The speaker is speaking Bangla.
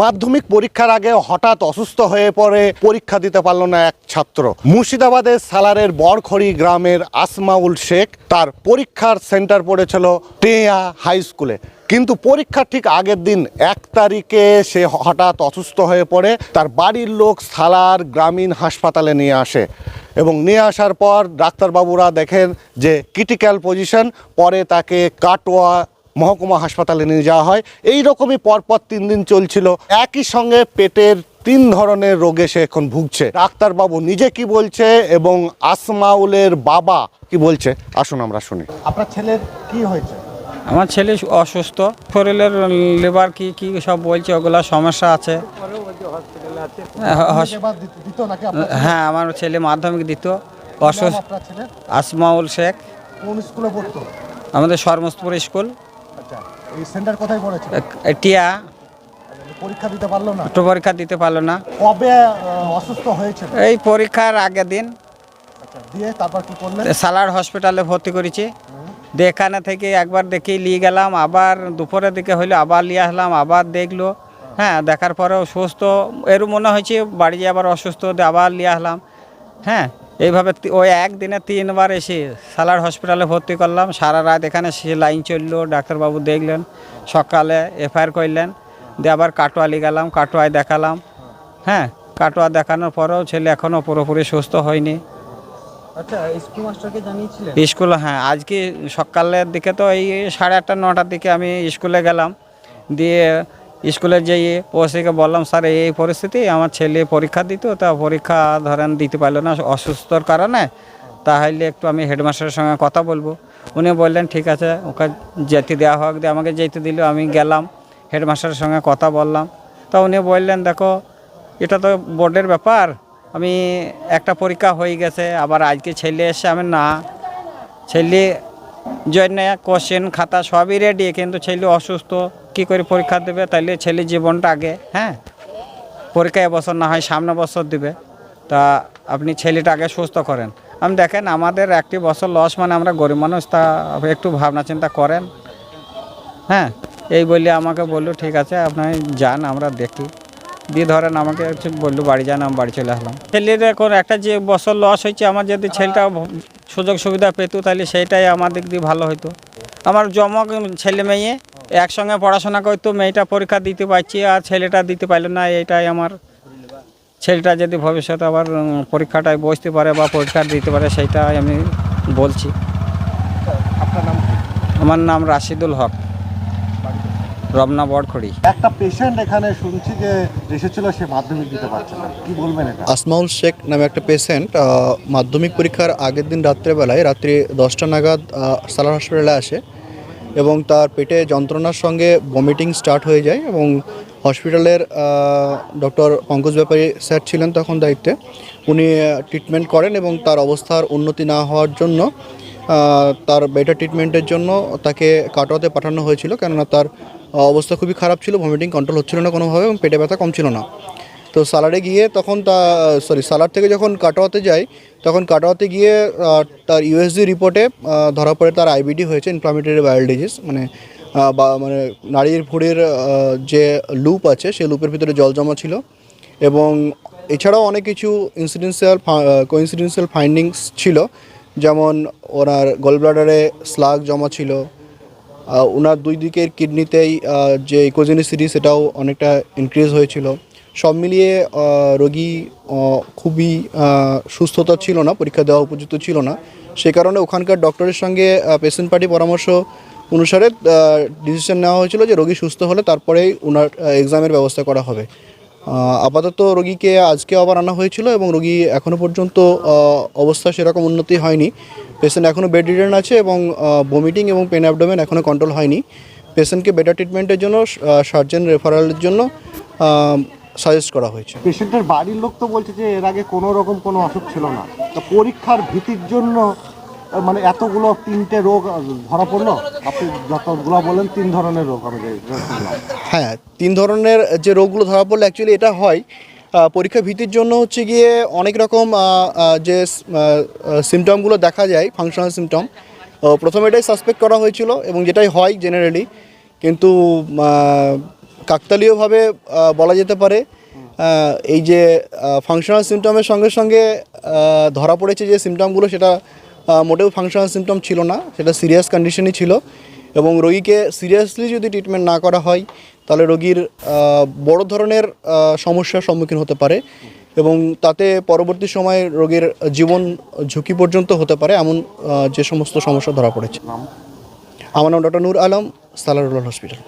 মাধ্যমিক পরীক্ষার আগে হঠাৎ অসুস্থ হয়ে পড়ে, পরীক্ষা দিতে পারল না এক ছাত্র। মুর্শিদাবাদের সালারের বড়খড়ি গ্রামের আসমাউল শেখ তার পরীক্ষার সেন্টার পড়েছিল টেয়া হাই স্কুলে। কিন্তু পরীক্ষার ঠিক আগের দিন এক তারিখে সে হঠাৎ অসুস্থ হয়ে পড়ে, তার বাড়ির লোক সালার গ্রামীণ হাসপাতালে নিয়ে আসে এবং নিয়ে আসার পর ডাক্তারবাবুরা দেখেন যে ক্রিটিক্যাল পজিশন পরে তাকে কাটোয়া মহকুমা হাসপাতালে নিয়ে যাওয়া হয়। এই রকমই পরপর তিন দিন চলছিল। একই সঙ্গে পেটের তিন ধরনের রোগে সে এখন ভুগছে। ডাক্তারবাবু নিজে কি বলছে এবং আসমাউলের বাবা কি বলছে? আসুন আমরা শুনি। আপনার ছেলের কি হয়েছে? আমার ছেলে অসুস্থ। শরীরের লেবার কি কি সব বলছে ওগুলো সমস্যা আছে। হ্যাঁ, হ্যাঁ আমার ছেলে মাধ্যমিক দিত। অসুস্থ। আসমাউল শেখ। কোন স্কুলে পড়তো? আমাদের সরমস্তপুর স্কুল। আচ্ছা এই সেন্টার কোথায় পড়েছে? টিয়া। পরীক্ষা দিতে পারল না? একটু পরীক্ষা দিতে পারল না। কবে অসুস্থ হয়েছে? এই পরীক্ষার আগের দিন। আচ্ছা দিয়ে তারপর কি করলেন? সালার হসপিটালে ভর্তি করেছি। এখানে থেকে একবার দেখে নিয়ে গেলাম আবার দুপুরের দিকে হইল আবার নিয়ে আসলাম আবার দেখল। হ্যাঁ দেখার পরেও সুস্থ। এরও মনে হয়েছে বাড়ি আবার অসুস্থ আবার নিয়ে আসলাম। হ্যাঁ এইভাবে ওই একদিনে তিনবার এসে সালার হসপিটালে ভর্তি করলাম। সারা রাত এখানে সে লাইন চলল ডাক্তারবাবু দেখলেন সকালে এফআইআর করলেন দিয়ে আবার কাটোয়ালি গেলাম কাটোয়ায় দেখালাম। হ্যাঁ কাটোয়া দেখানোর পরেও ছেলে এখনও পুরোপুরি সুস্থ হয়নি। আচ্ছা স্কুল স্কুল হ্যাঁ আজকে সকালের দিকে তো এই সাড়ে আটটা নটার দিকে আমি স্কুলে গেলাম। দিয়ে স্কুলে যেয়ে ওসিকে বললাম, স্যার, এই পরিস্থিতি, আমার ছেলে পরীক্ষা দিত, তা পরীক্ষা ধরেন দিতে পারল না অসুস্থর কারণে। তাহলে একটু আমি হেডমাস্টারের সঙ্গে কথা বলব। উনি বললেন, ঠিক আছে, ওকে যেতে দেওয়া হোক, দিয়ে আমাকে যেতে দিল। আমি গেলাম, হেডমাস্টারের সঙ্গে কথা বললাম। তা উনি বললেন, দেখো, এটা তো বোর্ডের ব্যাপার। আমি একটা পরীক্ষা হয়ে গেছে, আবার আজকে ছেলে এসে আমি না, ছেলে জন্য কোশ্চেন খাতা সবই রেডি কিন্তু ছেলে অসুস্থ, কি করে পরীক্ষা দেবে? তাইলে ছেলে জীবনটা আগে হ্যাঁ? পরীক্ষা এবছর না হয়, সামনে বছর দিবে। তা আপনি ছেলেটা আগে সুস্থ করেন। আমি দেখেন, আমাদের একটি বছর লস মানে আমরা গরিব মানুষ, তা একটু ভাবনা চিন্তা করেন। হ্যাঁ? এই বললে আমাকে বলল, ঠিক আছে, আপনি যান, আমরা দেখি। দিয়ে ধরেন আমাকে হচ্ছে বলল বাড়ি যান আমি বাড়ি চলে আসলাম। ছেলের এখন একটা যে বছর লস হয়েছে আমার যদি ছেলেটা সুযোগ সুবিধা পেতো তাহলে সেইটাই আমার দিক দিয়ে ভালো হতো আমার জমক ছেলে মেয়ে একসঙ্গে পড়াশোনা করতো মেয়েটা পরীক্ষা দিতে পারছি আর ছেলেটা দিতে পারল না এইটাই আমার ছেলেটা যদি ভবিষ্যতে আবার পরীক্ষাটায় বসতে পারে বা পরীক্ষা দিতে পারে সেইটাই আমি বলছি। আপনার নাম আমার নাম রাশিদুল হক। রমনা বড়খড়ি একটা পেশেন্ট এখানে শুনছি যে এসেছিল সে মাধ্যমিক দিতে পারছে না। কি বলবেন এটা? আসমাউল শেখ নামে একটা পেশেন্ট মাধ্যমিক পরীক্ষার আগের দিন রাত্রেবেলায় রাত্রি দশটা নাগাদ সালার হসপিটালে আসে এবং তার পেটে যন্ত্রণার সঙ্গে ভমিটিং স্টার্ট হয়ে যায় এবং হসপিটালের ডক্টর পঙ্কজ ব্যাপারী স্যার ছিলেন তখন দায়িত্বে। উনি ট্রিটমেন্ট করেন এবং তার অবস্থার উন্নতি না হওয়ার জন্য তার বেটার ট্রিটমেন্টের জন্য তাকে কাটোয়াতে পাঠানো হয়েছিল। কেননা তার অবস্থা খুবই খারাপ ছিল ভমিটিং কন্ট্রোল হচ্ছিল না কোনোভাবে এবং পেটে ব্যথা কম ছিল না। তো সালারে গিয়ে তখন তা সরি সালার থেকে যখন কাটোয়াতে যাই, তখন কাটোয়াতে গিয়ে তার ইউএসজি রিপোর্টে ধরা পড়ে তার আইবিডি হয়েছে ইনফ্লামেটরি বায়োল ডিজিজ মানে বা মানে নাড়ির ভুঁড়ির যে লুপ আছে, সেই লুপের ভিতরে জল জমা ছিল এবং এছাড়াও অনেক কিছু ইনসিডেন্সিয়াল কোইন্সিডেন্সিয়াল ফাইন্ডিংস ছিল। যেমন ওনার গোল ব্লাডারে স্লাগ জমা ছিল ওনার দুই দিকের কিডনিতেই যে ইকোজেনিসিটি সেটাও অনেকটা ইনক্রিজ হয়েছিল। সব মিলিয়ে রোগী খুবই সুস্থতা ছিল না, পরীক্ষা দেওয়া উপযুক্ত ছিল না। সে কারণে ওখানকার ডক্টরের সঙ্গে পেশেন্ট পার্টি পরামর্শ অনুসারে ডিসিশন নেওয়া হয়েছিল যে রোগী সুস্থ হলে তারপরেই ওনার এক্সামের ব্যবস্থা করা হবে। আপাতত রোগীকে আজকে আবার আনা হয়েছিল এবং রোগী এখনও পর্যন্ত অবস্থা সেরকম উন্নতি হয়নি। পেশেন্ট এখনও বেড রিটার্ন আছে এবং ভমিটিং এবং পেন অ্যাবডোমেন এখনও কন্ট্রোল হয়নি। পেশেন্টকে বেটার ট্রিটমেন্টের জন্য সার্জেন রেফারেলের জন্য সাজেস্ট করা হয়েছে। পেশেন্টের বাড়ির লোক তো বলছে যে, এর আগে কোনো রকম কোনো অসুখ ছিল না। তা পরীক্ষার ভীতির জন্য মানে এতগুলো তিনটে রোগ ধরা পড়ল আপনি যতগুলো বলেন, তিন ধরনের রোগ আমি। হ্যাঁ তিন ধরনের যে রোগগুলো ধরা পড়লে অ্যাকচুয়ালি এটা হয় পরীক্ষা ভীতির জন্য হচ্ছে গিয়ে অনেক রকম যে সিমটমগুলো দেখা যায় ফাংশনাল সিমটম প্রথমে এটাই সাসপেক্ট করা হয়েছিল এবং যেটাই হয় জেনারেলি কিন্তু কাকতালীয়ভাবে বলা যেতে পারে এই যে ফাংশনাল সিমটমের সঙ্গে সঙ্গে ধরা পড়েছে যে সিমটমগুলো সেটা মোটেও ফাংশনাল সিমটম ছিল না সেটা সিরিয়াস কন্ডিশনই ছিল। এবং রোগীকে সিরিয়াসলি যদি ট্রিটমেন্ট না করা হয় তাহলে রোগীর বড় ধরনের সমস্যার সম্মুখীন হতে পারে। এবং তাতে পরবর্তী সময়ে রোগীর জীবন ঝুঁকি পর্যন্ত হতে পারে এমন যে সমস্ত সমস্যা ধরা পড়েছে। আমার নাম ডক্টর নূর আলম সালারুল্লাহ হসপিটাল।